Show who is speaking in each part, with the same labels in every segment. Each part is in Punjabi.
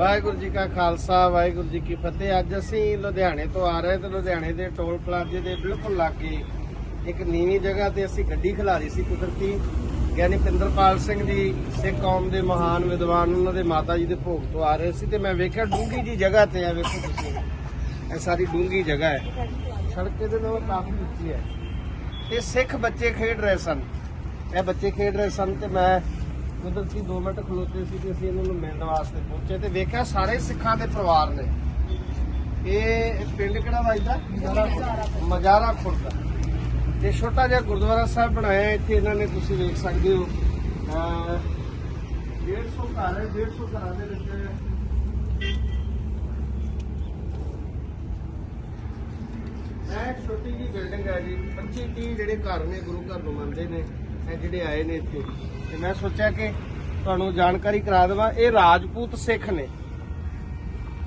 Speaker 1: ਵਾਹਿਗੁਰੂ ਜੀ ਕਾ ਖਾਲਸਾ, ਵਾਹਿਗੁਰੂ ਜੀ ਕੀ ਫਤਿਹ। ਅੱਜ ਅਸੀਂ ਲੁਧਿਆਣੇ ਤੋਂ ਆ ਰਹੇ ਤੇ ਲੁਧਿਆਣੇ ਦੇ ਟੋਲ ਪਲਾਜ਼ੇ ਦੇ ਬਿਲਕੁਲ ਲਾਗੇ ਇੱਕ ਨੀਵੀਂ ਜਗ੍ਹਾ ਤੇ ਅਸੀਂ ਗੱਡੀ ਖਿਲਾਰੀ ਸੀ ਕੁਦਰਤੀ। ਗਿਆਨੀ ਪਿੰਦਰਪਾਲ ਸਿੰਘ ਜੀ, ਸਿੱਖ ਕੌਮ ਦੇ ਮਹਾਨ ਵਿਦਵਾਨ, ਉਹਨਾਂ ਦੇ ਮਾਤਾ ਜੀ ਦੇ ਭੋਗ ਤੋਂ ਆ ਰਹੇ ਸੀ ਤੇ ਮੈਂ ਵੇਖਿਆ ਡੂੰਗੀ ਜੀ ਜਗ੍ਹਾ ਤੇ ਆ, ਵੇਖੋ ਤੁਸੀਂ। ਇਹ ਸਾਰੀ ਡੂੰਗੀ ਜਗ੍ਹਾ ਹੈ। ਸੜਕ ਦੇ ਨਾਲ ਕਾਫੀ ਉੱਚੀ ਹੈ। ਤੇ ਸਿੱਖ ਬੱਚੇ ਖੇਡ ਰਹੇ ਸਨ। ਇਹ ਬੱਚੇ ਖੇਡ ਰਹੇ ਸਨ ਤੇ ਮੈਂ ਕੁਦਰਤੀ 2 ਮਿੰਟ ਖਲੋਤੇ ਸੀ ਤੇ ਅਸੀਂ ਇਹਨਾਂ ਨੂੰ ਮਿਲਣ ਵਾਸਤੇ ਪਹੁੰਚੇ ਤੇ ਵੇਖਿਆ ਸਾਰੇ ਸਿੱਖਾਂ ਦੇ ਪਰਿਵਾਰ ਨੇ। ਇਹ ਪਿੰਡ ਕਿਹੜਾ ਵੱਜਦਾ ਮਜਾਰਾ ਖੁਰਦ। ਤੇ ਛੋਟਾ ਜਿਹਾ ਗੁਰਦੁਆਰਾ ਸਾਹਿਬ ਬਣਾਇਆ। ਇੱਥੇ ਇਹਨਾਂ ਨੇ ਤੁਸੀਂ ਵੇਖ ਸਕਦੇ ਹੋ। ਅਹ 150 ਘਰ ਹੈ 150 ਘਰਾਂ ਦੇ ਵਿੱਚ। ਇਹ ਛੋਟੀ ਜੀ ਬਿਲਡਿੰਗ ਹੈ ਜੀ 25 30 ਜਿਹੜੇ ਘਰ ਨੇ ਗੁਰੂ ਘਰ ਨੂੰ ਮੰਨਦੇ ਨੇ। ਜਿਹੜੇ ਆਏ ਨੇ ਇੱਥੇ ਤੇ ਮੈਂ ਸੋਚਿਆ ਕਿ ਤੁਹਾਨੂੰ ਜਾਣਕਾਰੀ ਕਰਾ ਦੇਵਾਂ ਇਹ ਰਾਜਪੂਤ ਸਿੱਖ ਨੇ।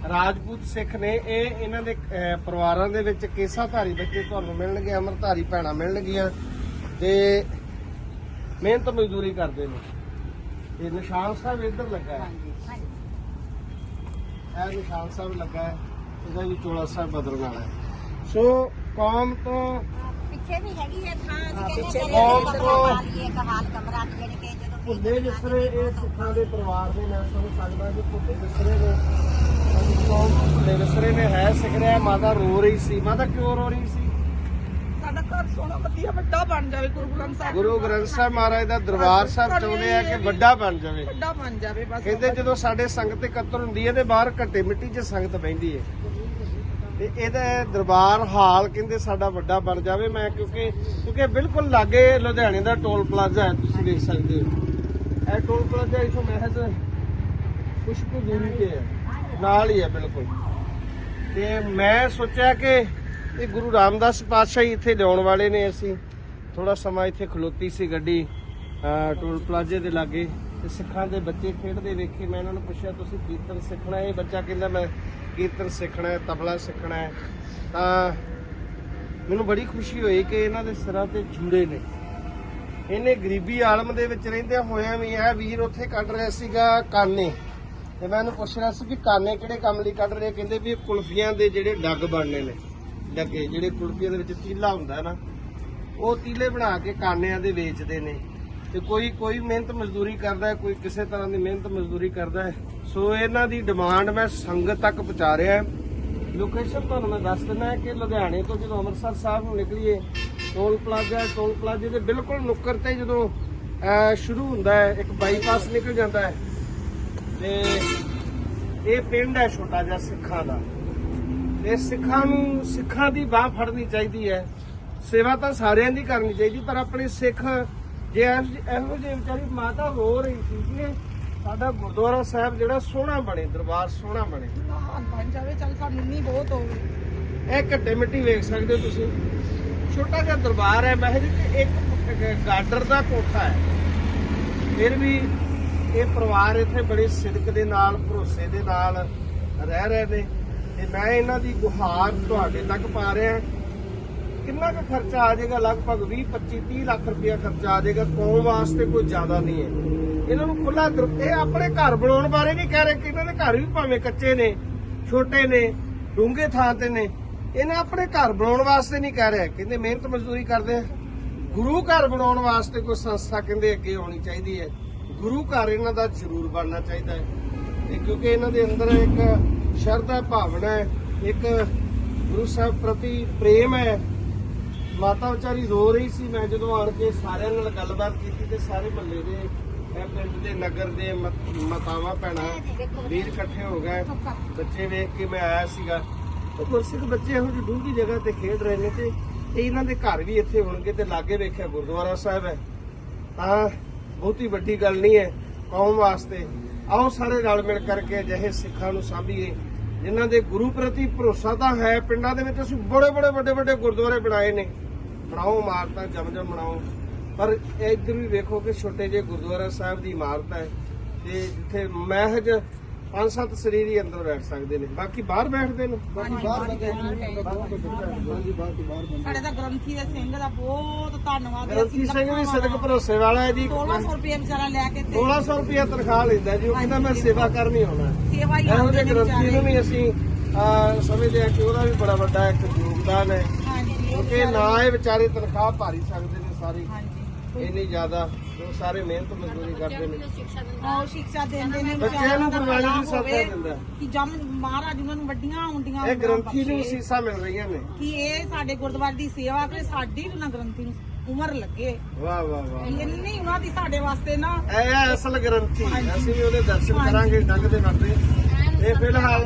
Speaker 1: ਰਾਜਪੂਤ ਸਿੱਖ ਨੇ ਇਹ ਇਹਨਾਂ ਦੇ ਪਰਿਵਾਰਾਂ ਦੇ ਵਿੱਚ ਕੇਸਾਧਾਰੀ ਬੱਚੇ ਤੁਹਾਨੂੰ ਮਿਲਣਗੇ ਅਮਰਧਾਰੀ ਭੈਣਾਂ ਮਿਲਣਗੀਆਂ ਤੇ ਮਿਹਨਤ ਮਜ਼ਦੂਰੀ ਕਰਦੇ ਨੇ। ਤੇ ਨਿਸ਼ਾਨ ਸਾਹਿਬ ਇੱਧਰ ਲੱਗਾ ਹੈ। ਇਹ ਨਿਸ਼ਾਨ ਸਾਹਿਬ ਲੱਗਾ ਹੈ ਇਹਦਾ ਵੀ ਚੋਲਾ ਸਾਹਿਬ ਬਦਲਣ ਵਾਲਾ ਹੈ। ਸੋ ਕੌਮ ਤੋਂ
Speaker 2: ਪਿੱਛੇ ਵੀ ਹੈਗੀ ਹੈ ਥਾਂ
Speaker 3: ਹਾਂ,
Speaker 2: ਅਸੀਂ
Speaker 3: ਪਿੱਛੇ
Speaker 2: ਕਹਿੰਦੇ
Speaker 3: ਵੀ
Speaker 2: ਚਲੇ
Speaker 1: ਹੈਗੀ
Speaker 2: ਕਮਰਾ
Speaker 1: ਹੈ।
Speaker 2: ਪਾ ਲਈਏ ਇੱਕ ਹਾਲ ਕਮਰਾ ਜਿਹੜੇ ਕਿ ਜਦੋਂ
Speaker 1: ਭੁੱਲੇ ਜਿਸਰੇ ਇਹ ਸਿੱਖਾਂ ਦੇ ਪਰਿਵਾਰ ਦੇ ਮੈਂ ਤੁਹਾਨੂੰ ਸਕਦਾ ਕਿ ਭੁੱਲੇ ਜਿਸਰੇ ਨੇ ਸਾਡੀ ਕੌਮ ਤੋਂ ਭੁੱਲੇ ਜਿਸਰੇ ਨੇ? ਹੈ ਸਿੱਖ ਰਿਹਾ ਮਾਤਾ ਰੋ ਰਹੀ ਸੀ। ਮਾਤਾ ਕਿਉਂ ਰੋ ਰਹੀ ਸੀ?
Speaker 3: ਸਾਡਾ ਘਰ ਸੋਹਣਾ ਵਧੀਆ ਵੱਡਾ ਬਣ ਜਾਵੇ ਗੁਰੂ ਗ੍ਰੰਥ ਸਾਹਿਬ।
Speaker 1: ਗੁਰੂ ਗ੍ਰੰਥ ਸਾਹਿਬ ਮਹਾਰਾਜ ਦਾ ਦਰਬਾਰ ਸਾਹਿਬ ਚਾਹੁੰਦੇ ਆ ਕਿ ਵੱਡਾ ਬਣ ਜਾਵੇ।
Speaker 3: ਵੱਡਾ ਬਣ ਜਾਵੇ ਬਸ।
Speaker 1: ਕਹਿੰਦੇ ਜਦੋਂ ਸਾਡੇ ਸੰਗਤ ਇਕੱਤਰ ਹੁੰਦੀ ਹੈ ਤੇ ਬਾਹਰ ਘੱਟੇ ਮਿੱਟੀ 'ਚ ਸੰਗਤ ਬਹਿੰਦੀ ਹੈ। ਤੇ ਇਹਦਾ ਦਰਬਾਰ ਹਾਲ ਕਹਿੰਦੇ ਸਾਡਾ ਵੱਡਾ ਬਣ ਜਾਵੇ। ਮੈਂ ਕਿਉਂਕਿ ਕਿਉਂਕਿ ਬਿਲਕੁਲ ਲਾਗੇ ਲੁਧਿਆਣੇ ਦਾ ਟੋਲ ਪਲਾਜ਼ਾ ਹੈ, ਤੁਸੀਂ ਦੇਖ ਸਕਦੇ ਹੋ। ਇਹ ਟੋਲ ਪਲਾਜ਼ਾ ਇਥੋਂ ਮਹਿਜ਼ ਕੁਛ ਕੁ ਦੂਰੀ ਤੇ ਹੈ। ਨਾਲ ਹੀ ਹੈ ਬਿਲਕੁਲ। ਤੇ ਮੈਂ ਸੋਚਿਆ ਕਿ ਇਹ ਗੁਰੂ ਰਾਮਦਾਸ ਪਾਤਸ਼ਾਹ ਹੀ ਇੱਥੇ ਲਿਆਉਣ ਵਾਲੇ ਨੇ ਅਸੀਂ। ਥੋੜਾ ਸਮਾਂ ਇੱਥੇ ਖਲੋਤੀ ਸੀ ਗੱਡੀ, ਅਹ, ਟੋਲ ਪਲਾਜ਼ੇ ਦੇ ਲਾਗੇ। ਤੇ ਸਿੱਖਾਂ ਦੇ ਬੱਚੇ ਖੇਡਦੇ ਵੇਖੇ। ਮੈਂ ਇਹਨਾਂ ਨੂੰ ਪੁੱਛਿਆ, ਤੁਸੀਂ ਕੀਰਤਨ ਸਿੱਖਣਾ ਇਹ ਬੱਚਾ ਕਹਿੰਦਾ, ਮੈਂ ਕੀਰਤਨ ਸਿੱਖਣਾ ਹੈ, ਤਬਲਾ ਸਿੱਖਣਾ ਹੈ, ਤਾਂ ਮੈਨੂੰ ਬੜੀ ਖੁਸ਼ੀ ਹੋਈ ਕਿ ਇਹਨਾਂ ਦੇ ਸਿਰਾਂ ਤੇ ਜੂੜੇ ਨੇ। ਇਹਨੇ ਗਰੀਬੀ ਆਲਮ ਦੇ ਵਿੱਚ ਰਹਿੰਦਿਆਂ ਹੋਇਆ ਵੀ ਇਹ ਵੀਰ ਉੱਥੇ ਕੱਢ ਰਿਹਾ ਸੀਗਾ ਕਾਨੇ। ਤੇ ਮੈਂ ਇਹਨੂੰ ਪੁੱਛ ਰਿਹਾ ਸੀ ਕਿ ਕਾਨੇ ਕਿਹੜੇ ਕੰਮ ਲਈ ਕੱਢ ਰਹੇ ਕਹਿੰਦੇ ਵੀ ਇਹ ਕੁਲਫੀਆਂ ਦੇ ਜਿਹੜੇ ਡੱਗ ਬਣਨੇ ਨੇ, ਡੱਗੇ, ਜਿਹੜੇ ਕੁਲਫੀਆਂ ਦੇ ਵਿੱਚ ਤੀਲਾ ਹੁੰਦਾ ਨਾ, ਉਹ ਤੀਲੇ ਬਣਾ ਕੇ ਕਾਨਿਆਂ ਦੇ ਵੇਚਦੇ ਨੇ। ਤੇ ਕੋਈ ਕੋਈ ਮਿਹਨਤ ਮਜ਼ਦੂਰੀ ਕਰਦਾ ਹੈ, ਕੋਈ ਕਿਸੇ ਤਰ੍ਹਾਂ ਦੀ ਮਿਹਨਤ ਮਜ਼ਦੂਰੀ ਕਰਦਾ ਹੈ। ਸੋ ਇਹਨਾਂ ਦੀ ਡਿਮਾਂਡ ਮੈਂ ਸੰਗਤ ਤੱਕ ਪਹੁੰਚਾ ਰਿਹਾ ਲੋਕੇਸ਼ਨ ਤੁਹਾਨੂੰ ਮੈਂ ਦੱਸ ਦਿੰਦਾ ਹੈ ਕਿ ਲੁਧਿਆਣੇ ਤੋਂ ਜਦੋਂ ਅੰਮ੍ਰਿਤਸਰ ਸਾਹਿਬ ਨੂੰ ਨਿਕਲੀਏ, ਟੋਲ ਪਲਾਜ਼ਾ ਟੋਲ ਪਲਾਜ਼ੇ ਦੇ ਬਿਲਕੁਲ ਨੁੱਕਰ ਤੇ ਜਦੋਂ ਸ਼ੁਰੂ ਹੁੰਦਾ ਹੈ, ਇੱਕ ਬਾਈਪਾਸ ਨਿਕਲ ਜਾਂਦਾ ਹੈ। ਤੇ ਇਹ ਪਿੰਡ ਹੈ ਛੋਟਾ ਜਿਹਾ ਸਿੱਖਾਂ ਦਾ। ਇਹ ਸਿੱਖਾਂ ਨੂੰ, ਸਿੱਖਾਂ ਦੀ ਬਾਹ ਫੜਨੀ ਚਾਹੀਦੀ ਹੈ। ਸੇਵਾ ਤਾਂ ਸਾਰਿਆਂ ਦੀ ਕਰਨੀ ਚਾਹੀਦੀ, ਪਰ ਆਪਣੇ ਸਿੱਖ ਜੇ ਇਹੋ ਜਿਹੇ- ਵਿਚਾਰੀ ਮਾਤਾ ਰੋ ਰਹੀ ਸੀ ਕਿ ਸਾਡਾ ਗੁਰਦੁਆਰਾ ਸਾਹਿਬ ਜਿਹੜਾ ਸੋਹਣਾ ਬਣੇ ਦਰਬਾਰ ਸੋਹਣਾ ਬਣੇ।
Speaker 3: ਮਹਾਨ ਬਣ ਜਾਵੇ ਚੱਲ ਸਾਨੂੰ ਨਹੀਂ ਬਹੁਤ ਹੋਵੇ।
Speaker 1: ਇਹ ਘੱਟੇ ਮਿੱਟੀ ਵੇਖ ਸਕਦੇ ਹੋ ਤੁਸੀਂ। ਛੋਟਾ ਜਿਹਾ ਦਰਬਾਰ ਹੈ ਮਹਿਜ ਇੱਕ ਗਾਡਰ ਦਾ ਕੋਠਾ ਹੈ। ਫਿਰ ਵੀ ਇਹ ਪਰਿਵਾਰ ਇੱਥੇ ਬੜੇ ਸਿਦਕ ਦੇ ਨਾਲ ਭਰੋਸੇ ਦੇ ਨਾਲ ਰਹਿ ਰਹੇ ਨੇ। ਤੇ ਮੈਂ ਇਹਨਾਂ ਦੀ ਗੁਹਾਰ ਤੁਹਾਡੇ ਤੱਕ ਪਾ ਰਿਹਾ। ਕਿੰਨਾ ਕੁ ਖਰਚਾ ਆ ਜਾਏਗਾ? ਲਗਭਗ 20 25 30 ਲੱਖ ਰੁਪਇਆ ਖਰਚਾ ਆ ਜਾਏਗਾ ਕੌਮ ਵਾਸਤੇ ਕੋਈ ਜ਼ਿਆਦਾ ਨਹੀਂ ਹੈ। ਇਹਨਾਂ ਨੂੰ ਖੁੱਲਾ ਇਹ ਆਪਣੇ ਘਰ ਬਣਾਉਣ ਬਾਰੇ ਨਹੀਂ ਕਹਿ ਰਹੇ ਕਿ ਇਹਨਾਂ ਦੇ ਘਰ ਵੀ ਭਾਵੇਂ ਕੱਚੇ ਨੇ, ਛੋਟੇ ਨੇ, ਡੂੰਘੇ ਥਾਂ ਤੇ ਨੇ। ਇਹਨਾਂ ਆਪਣੇ ਘਰ ਬਣਾਉਣ ਵਾਸਤੇ ਨਹੀਂ ਕਹਿ ਰਿਹਾ। ਕਹਿੰਦੇ ਮਿਹਨਤ ਮਜ਼ਦੂਰੀ ਕਰਦੇ ਆ। ਗੁਰੂ ਘਰ ਬਣਾਉਣ ਵਾਸਤੇ ਕੋਈ ਸੰਸਥਾ ਕਹਿੰਦੇ ਅੱਗੇ ਆਉਣੀ ਚਾਹੀਦੀ ਹੈ। ਗੁਰੂ ਘਰ ਇਹਨਾਂ ਦਾ ਜ਼ਰੂਰ ਬਣਨਾ ਚਾਹੀਦਾ ਹੈ। ਤੇ ਕਿਉਂਕਿ ਇਹਨਾਂ ਦੇ ਅੰਦਰ ਇੱਕ ਸ਼ਰਧਾ ਭਾਵਨਾ ਹੈ, ਇੱਕ ਗੁਰੂ ਸਾਹਿਬ ਪ੍ਰਤੀ ਪ੍ਰੇਮ ਹੈ ਮਾਤਾ ਵਿਚਾਰੀ ਰੋ ਰਹੀ ਸੀ, ਮੈਂ ਜਦੋਂ ਆਣ ਕੇ ਸਾਰਿਆਂ ਨਾਲ ਗੱਲਬਾਤ ਕੀਤੀ ਤੇ ਸਾਰੇ ਮਹੱਲੇ ਦੇ, ਇਹ ਪਿੰਡ ਦੇ, ਨਗਰ ਦੇ ਮਤ- ਮਾਤਾਵਾਂ, ਭੈਣਾਂ ਵੀਰ ਇਕੱਠੇ ਹੋ ਗਏ। ਬੱਚੇ ਵੇਖ ਕੇ ਮੈਂ ਆਇਆ ਸੀਗਾ। ਤੇ ਗੁਰਸਿੱਖ ਬੱਚੇ ਇਹੋ ਜਿਹੀ ਡੂੰਘੀ ਜਗ੍ਹਾ ਤੇ ਖੇਡ ਰਹੇ ਨੇ ਤੇ ਇਹ ਇਹਨਾਂ ਦੇ ਘਰ ਵੀ ਇੱਥੇ ਹੋਣਗੇ ਤੇ ਲਾਗੇ ਵੇਖਿਆ ਗੁਰਦੁਆਰਾ ਸਾਹਿਬ ਹੈ। ਤਾਂ ਬਹੁਤੀ ਵੱਡੀ ਗੱਲ ਨਹੀਂ ਹੈ, ਕੌਮ ਵਾਸਤੇ। ਆਓ ਸਾਰੇ ਰਲ ਮਿਲ ਕਰਕੇ ਅਜਿਹੇ ਸਿੱਖਾਂ ਨੂੰ ਸਾਂਭੀਏ। ਜਿਨ੍ਹਾਂ ਦੇ ਗੁਰੂ ਪ੍ਰਤੀ ਭਰੋਸਾ ਤਾਂ ਹੈ ਪਿੰਡਾਂ ਦੇ ਵਿੱਚ ਅਸੀਂ ਬੜੇ ਬੜੇ ਵੱਡੇ ਵੱਡੇ ਗੁਰਦੁਆਰੇ ਬਣਾਏ ਨੇ। ਬਣਾਓ ਇਮਾਰਤਾਂ ਜਮ ਜਮ ਬਣਾਓ। ਪਰ ਇੱਧਰ ਵੀ ਵੇਖੋ ਕਿ ਛੋਟੇ ਜਿਹੇ ਗੁਰਦੁਆਰਾ ਸਾਹਿਬ ਦੀ ਇਮਾਰਤ ਹੈ ਤੇ ਜਿੱਥੇ ਮਹਿਜ ਪੰਜ ਸੱਤ ਸਰੀਰ ਹੀ ਅੰਦਰ ਬੈਠ ਸਕਦੇ ਨੇ। ਬਾਕੀ ਬਾਹਰ ਬੈਠਦੇ ਨੇ?
Speaker 3: ਸਾਡੇ ਤਾਂ ਗ੍ਰੰਥੀ ਦੇ ਸਿੰਘ ਦਾ ਬਹੁਤ ਧੰਨਵਾਦ ਹੈ।
Speaker 1: ਗ੍ਰੰਥੀ ਸਿੰਘ ਵੀ ਸਦਕ ਭਰੋਸੇ ਵਾਲਾ ਹੈ ਜੀ।
Speaker 3: 1600 ਰੁਪਏ ਵਿਚਾਰਾ ਲੈ ਕੇ ਤੇ
Speaker 1: 1600 ਰੁਪਏ ਤਨਖਾਹ ਲੈਂਦਾ ਜੀ ਉਹ ਕਹਿੰਦਾ ਮੈਂ ਸੇਵਾ ਕਰਨੀ ਆਉਣਾ।
Speaker 3: ਸੇਵਾ ਹੀ
Speaker 1: ਇਹੋ
Speaker 3: ਆਉਂਦੇ
Speaker 1: ਜਿਹੇ
Speaker 3: ਨੇ
Speaker 1: ਗ੍ਰੰਥੀ ਨੂੰ
Speaker 3: ਵਿਚਾਰੇ
Speaker 1: ਵੀ ਅਸੀਂ ਅਹ, ਸਮਝਦੇ ਹਾਂ ਕਿ ਉਹਦਾ ਵੀ ਬੜਾ ਵੱਡਾ ਇੱਕ ਯੋਗਦਾਨ ਹੈ।
Speaker 3: ਹਾਂਜੀ ਉਹ
Speaker 1: ਕਿਉਂਕਿ ਨਾ ਇਹ ਵਿਚਾਰੇ ਤਨਖਾਹ ਭਾਰੀ ਸਕਦੇ ਨੇ ਸਾਰੀ।
Speaker 3: ਹਾਂਜੀ।
Speaker 1: ਇੰਨੀ ਜ਼ਿਆਦਾ ਉਹ ਸਾਰੇ ਮਿਹਨਤ ਮਜ਼ਦੂਰੀ ਕਰਦੇ ਨੇ।
Speaker 3: ਉਹ ਸਿੱਖਿਆ ਦਿੰਦੇ ਨੇ
Speaker 1: ਬੱਚਿਆਂ ਨੂੰ
Speaker 3: ਵਿਚਾਰਿਆਂ ਦਾ
Speaker 1: ਗੁਰਬਾਣੀ
Speaker 3: ਭਲਾ
Speaker 1: ਦੀ ਸਾਥ
Speaker 3: ਹੋਵੇ
Speaker 1: ਦਿੰਦਾ।
Speaker 3: ਕਿ ਜਮ ਮਹਾਰਾਜ ਉਹਨਾਂ ਨੂੰ ਵੱਡੀਆਂ ਹੁੰਦੀਆਂ
Speaker 1: ਇਹ ਗ੍ਰੰਥੀ ਨੂੰ। ਸੀਸਾ ਮਿਲ ਰਹੀਆਂ ਨੇ।
Speaker 3: ਕਿ ਇਹ ਸਾਡੇ ਗੁਰਦੁਆਰੇ ਦੀ ਸੇਵਾ ਕਰੇ ਸਾਡੀ ਵੀ ਨਾ ਗ੍ਰੰਥੀ ਨੂੰ ਉਮਰ ਲੱਗੇ।
Speaker 1: ਵਾਹ ਵਾਹ ਵਾਹ
Speaker 3: ਇੰਨੀ ਉਹਨਾਂ ਦੀ ਸਾਡੇ ਵਾਸਤੇ ਨਾ
Speaker 1: ਇਹ ਅਸਲ ਗ੍ਰੰਥੀ ਅਸੀਂ ਵੀ ਉਹਦੇ ਦਰਸ਼ਨ ਕਰਾਂਗੇ ਡੰਗ ਦੇ ਵਾਟੇ ਇਹ ਫਿਲਹਾਲ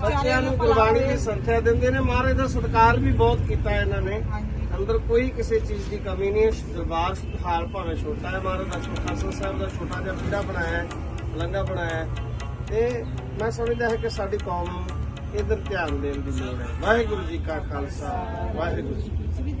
Speaker 1: ਬੱਚਿਆਂ ਨੂੰ ਗੁਰਬਾਣੀ ਦੀ ਸੰਥਿਆ ਦਿੰਦੇ ਨੇ। ਮਹਾਰਾਜ ਦਾ ਸਤਿਕਾਰ ਵੀ ਬਹੁਤ ਕੀਤਾ ਇਹਨਾਂ ਨੇ। ਅੰਦਰ ਕੋਈ ਕਿਸੇ ਚੀਜ਼ ਦੀ ਕਮੀ ਨਹੀਂ ਹੈ। ਦਰਬਾਰ ਹਾਲ ਭਾਵੇਂ ਛੋਟਾ ਹੈ। ਮਹਾਰਾਜ ਦਾ ਛੋਟਾ ਸਿੰਘ ਸਾਹਿਬ ਦਾ ਛੋਟਾ ਜਿਹਾ ਪੀੜਾ ਬਣਾਇਆ ਹੈ ਲੰਗਾ ਬਣਾਇਆ ਹੈ। ਤੇ ਮੈਂ ਸਮਝਦਾ ਹਾਂ ਕਿ ਸਾਡੀ ਕੌਮ ਨੂੰ ਇਧਰ ਧਿਆਨ ਦੇਣ ਦੀ ਲੋੜ ਹੈ। ਵਾਹਿਗੁਰੂ ਜੀ ਕਾ ਖਾਲਸਾ। ਵਾਹਿਗੁਰੂ ਜੀ ਕੀ